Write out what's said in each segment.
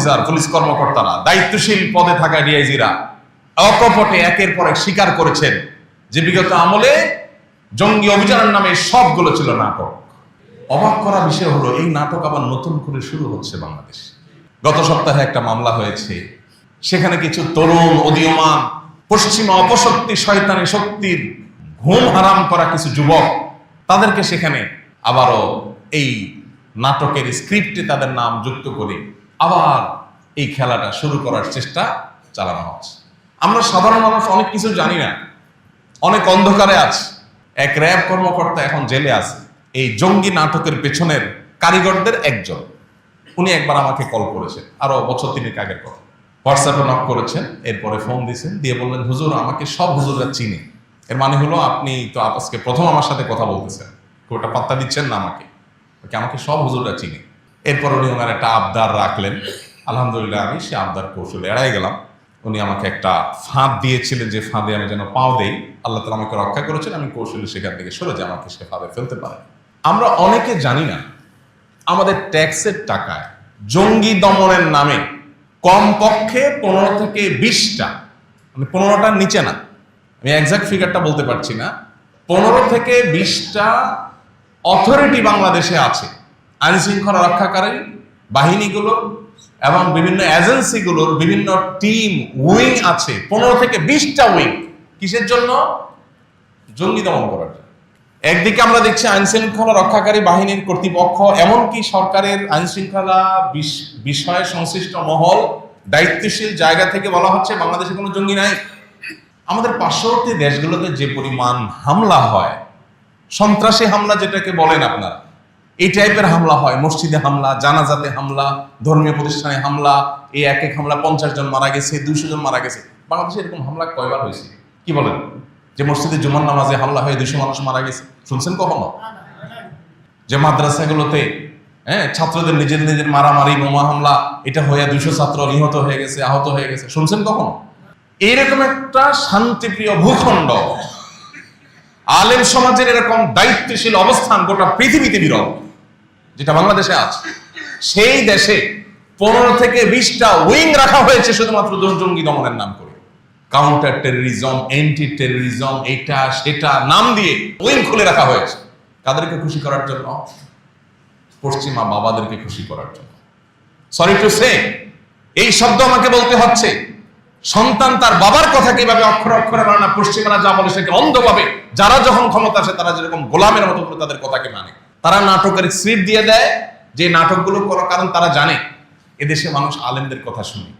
Officer, police কর্মকর্তারা, দায়িত্বশীল পদে থাকা ডিআইজিরা অকপটে একের পর এক স্বীকার করেছেন যে বিগত আমলে জঙ্গি অভিযানের নামে সবগুলো ছিল নাটক। অবাক করা বিষয় হলো, এই নাটক আবার নতুন করে শুরু হচ্ছে বাংলাদেশ। গত সপ্তাহে একটা মামলা হয়েছে। সেখানে কিছু তরুণ, উদীয়মান, পশ্চিমা অপশক্তি, শয়তানি শক্তির ঘুম হারাম করা কিছু যুবক, তাদেরকে সেখানে আবারও এই নাটকের স্ক্রিপ্টে তাদের নাম যুক্ত করে আবার এই খেলাটা শুরু করার চেষ্টা চালানো হচ্ছে। আমরা সাধারণ মানুষ অনেক কিছু জানি না। অনেক অন্ধকারে আছে। এক র্যাব কর্মকর্তা এখন জেলে আছে। এই জঙ্গি নাটকের পেছনের কারিগরদের একজন। উনি একবার আমাকে কল করেছেন। আরও বছর তিনেক আগের কথা। হোয়াটসঅ্যাপে নক করেছেন। এরপরে ফোন দিয়েছেন। দিয়ে বললেন, হুজুর, আমাকে সব হুজুররা চিনে। এর মানে হলো আপনি তো আজকে প্রথম আমার সাথে কথা বলতেছেন। একটা পাত্তা দিচ্ছেন না আমাকে। আমাকে সব হুজুররা চিনে। এরপর উনি ওনার একটা আবদার রাখলেন। আলহামদুলিল্লাহ আমি সে আবদার কৌশলে এড়াই গেলাম। উনি আমাকে একটা ফাঁদ দিয়েছিলেন, যে ফাঁদে আমি যেন পাও দেই। আল্লাহ তালা আমাকে রক্ষা করেছেন, আমি কৌশলে সেখান থেকে সরে যে আমাকে সে ফাঁদে ফেলতে পারে। আমরা অনেকে জানি না, আমাদের ট্যাক্সের টাকায়, জঙ্গি দমনের নামে কমপক্ষে পনেরো থেকে বিশটা মানে পনেরোটার নিচে না, আমি একজাক্ট ফিগারটা বলতে পারছি না, পনেরো থেকে বিশটা অথরিটি বাংলাদেশে আছে। আইন শৃঙ্খলা রক্ষাকারী বাহিনীগুলো এবং বিভিন্ন এজেন্সিগুলোর বিভিন্ন টিম উইং আছে, পনেরো থেকে বিশটা উইং। কিসের জন্য? জঙ্গি দমন করার একদিকে আমরা দেখছি আইন শৃঙ্খলা রক্ষাকারী বাহিনীর কর্তৃপক্ষ, এমনকি সরকারের আইন শৃঙ্খলা বিষয়ে সংশ্লিষ্ট মহল, দায়িত্বশীল জায়গা থেকে বলা হচ্ছে বাংলাদেশে কোনো জঙ্গি নাই। আমাদের পার্শ্ববর্তী দেশগুলোতে যে পরিমাণ হামলা হয়, সন্ত্রাসী হামলা যেটাকে বলেন আপনারা এই টাইপের হামলা হয়। মসজিদে হামলা, জানাজাতে হামলা, ধর্মীয় প্রতিষ্ঠানে হামলা, এই এক এক হামলা পঞ্চাশ জন মারা গেছে, দুইশো জন মারা গেছে। বাংলাদেশে এরকম হামলা কয়বার হয়েছে? কি বলেন? যে মসজিদে জুমার নামাজে হামলা হয়ে দুশো মানুষ মারা গেছে। শুনছেন কখনো? যে মাদ্রাসাগুলোতে হ্যাঁ ছাত্রদের নিজের নিজের মারামারি, বোমা হামলা, এটা হয়ে দুইশো ছাত্র নিহত হয়ে গেছে, আহত হয়ে গেছে। শুনছেন কখনো? এইরকম একটা শান্তিপ্রিয় ভূখণ্ড। আলেম সমাজের এরকম দায়িত্বশীল অবস্থান গোটা পৃথিবীতে বিরল। যেটা বাংলাদেশে আছে, সেই দেশে পনেরো থেকে বিশটা উইং রাখা হয়েছে শুধুমাত্র জঙ্গি দমনের নাম করে। কাউন্টার টেরোরিজম এন্টি টেরোরিজম এটা, সেটা নাম দিয়ে উইং খুলে রাখা হয়েছে। কাদেরকে খুশি করার জন্য? পশ্চিমা বাবাদেরকে খুশি করার জন্য। সরি টু সে এই শব্দ আমাকে বলতে হচ্ছে, সন্তান তার বাবার কথা কীভাবে অক্ষর অক্ষরে মানে না, পশ্চিমারা যা বলে সেকে অন্ধভাবে যারা যখন ক্ষমতা আসে তারা যেরকম গোলামের মতো করে তাদের কথাকে মানে। তারা নাটকের স্ক্রিপ্ট দিয়ে দেয়, যে নাটকগুলো করার কারণ তারা জানে। এদেশে মানুষ আলেমদের কথা শুনে।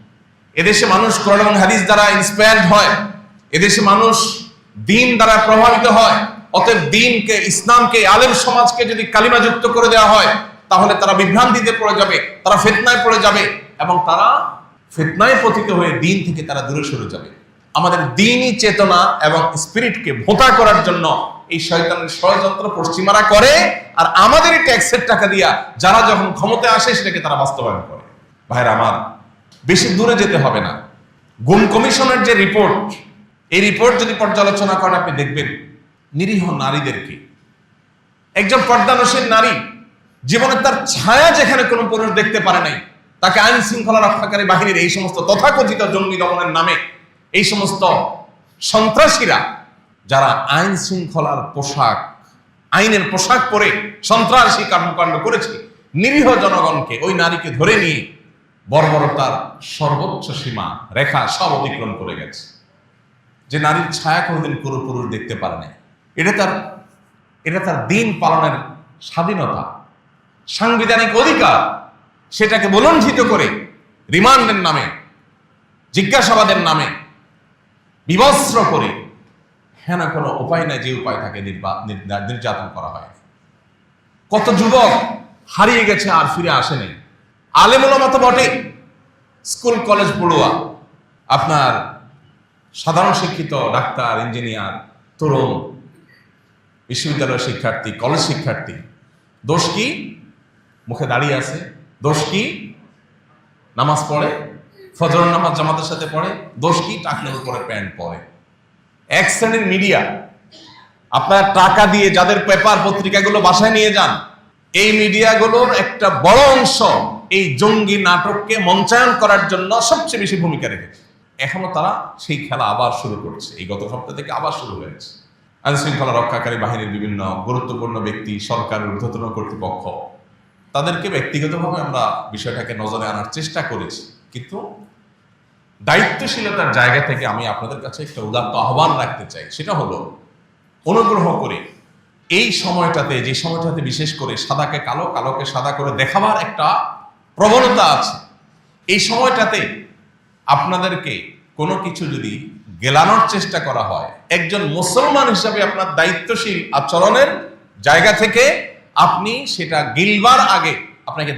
এদেশে মানুষ কোরআন এবং হাদিস দ্বারা ইন্সপায়ার্ড হয়। এদেশে মানুষ দিন দ্বারা প্রভাবিত হয়। অতএব দিনকে, ইসলামকে, আলেম সমাজকে যদি কালিমা যুক্ত করে দেওয়া হয়, তাহলে তারা বিভ্রান্তিতে পড়ে যাবে, তারা ফেতনায় পড়ে যাবে এবং তারা ফেতনায় পতিত হয়ে দিন থেকে তারা দূরে সরে যাবে। আমাদের দিনই চেতনা এবং স্পিরিটকে ভোতা করার জন্য এই শয়তানের ষড়যন্ত্র পশ্চিমারা করে আর আমাদের ট্যাক্সের টাকা দিয়া যারা যখন ক্ষমতায় আসে, সেটাকে তারা বাস্তবায়ন করে। ভাইরা আমার, বেশি দূরে যেতে হবে না। গুম কমিশনের যে রিপোর্ট এই রিপোর্ট যদি পর্যালোচনা করেন, আপনি দেখবেন নিরীহ নারীদেরকে, একজন পর্দানশীল নারী, জীবনে তার ছায়া যেখানে কোনো পুরুষ দেখতে পারে নাই, তাকে আইন শৃঙ্খলা রক্ষাকারী বাহিনীর এই সমস্ত তথাকথিত জঙ্গি দমনের নামে এই সমস্ত সন্ত্রাসীরা যারা আইন শৃঙ্খলার পোশাক, আইনের পোশাক পরে সন্ত্রাসী কর্মকাণ্ড করেছে, নিরীহ জনগণকে ওই নারীকে ধরে নিয়ে বর্বরতার সর্বোচ্চ সীমা, রেখা সব অতিক্রম করে গেছে। যে নারীর ছায়া কোনোদিন পুরো পুরুষ দেখতে পারে না এটা তার এটা তার দিন পালনের স্বাধীনতা, সাংবিধানিক অধিকার, সেটাকে বলঞ্চিত করে রিমান্ডের নামে, জিজ্ঞাসাবাদের নামে, বিবস্ত্র করে হ্যাঁ না, কোনো উপায় নাই যে উপায় নির্যা- নির্যাতন করা হয়। কত যুবক হারিয়ে গেছে আর ফিরে আসেনি আলেমুলামা তো বটে স্কুল, কলেজ, পড়ুয়া, আপনার সাধারণ শিক্ষিত ডাক্তার, ইঞ্জিনিয়ার, তরুণ, বিশ্ববিদ্যালয়ের শিক্ষার্থী, কলেজ শিক্ষার্থী, দোষ কি? মুখে দাঁড়িয়ে আছে। দোষ কি? নামাজ পড়ে। ফজর নামাজ জামাতের সাথে পড়ে। দোষ কি? টাকনের উপরে প্যান্ট পরে। এক শ্রেণির মিডিয়া আপনার টাকা দিয়ে যাদের পেপার পত্রিকাগুলো বাসায় নিয়ে যান, এই মিডিয়াগুলোর একটা বড় অংশ এই জঙ্গি নাটককে মঞ্চায়ন করার জন্য সবচেয়ে বেশি ভূমিকা রেখেছে। এখনও তারা সেই খেলা আবার শুরু করছে। এই গত সপ্তাহ থেকে আবার শুরু হয়েছে। আইন শৃঙ্খলা রক্ষাকারী বাহিনীর বিভিন্ন গুরুত্বপূর্ণ ব্যক্তি সরকারের ঊর্ধ্বতন কর্তৃপক্ষ, তাদেরকে ব্যক্তিগতভাবে আমরা বিষয়টাকে নজরে আনার চেষ্টা করেছি। কিন্তু দায়িত্বশীলতার জায়গা থেকে আমি আপনাদের কাছে একটা উদাত্ত আহ্বান রাখতে চাই। সেটা হলো, অনুগ্রহ করে এই সময়টাতে, যে সময়টাতে বিশেষ করে সাদাকে কালো, কালোকে সাদা করে দেখাবার একটা প্রবণতা আছে, এই সময়টাতে আপনাদেরকে কোনো কিছু যদি গেলানোর চেষ্টা করা হয়, একজন মুসলমান হিসাবে আপনার দায়িত্বশীল আচরণের জায়গা থেকে আপনি সেটা গিলবার আগে আপনাকে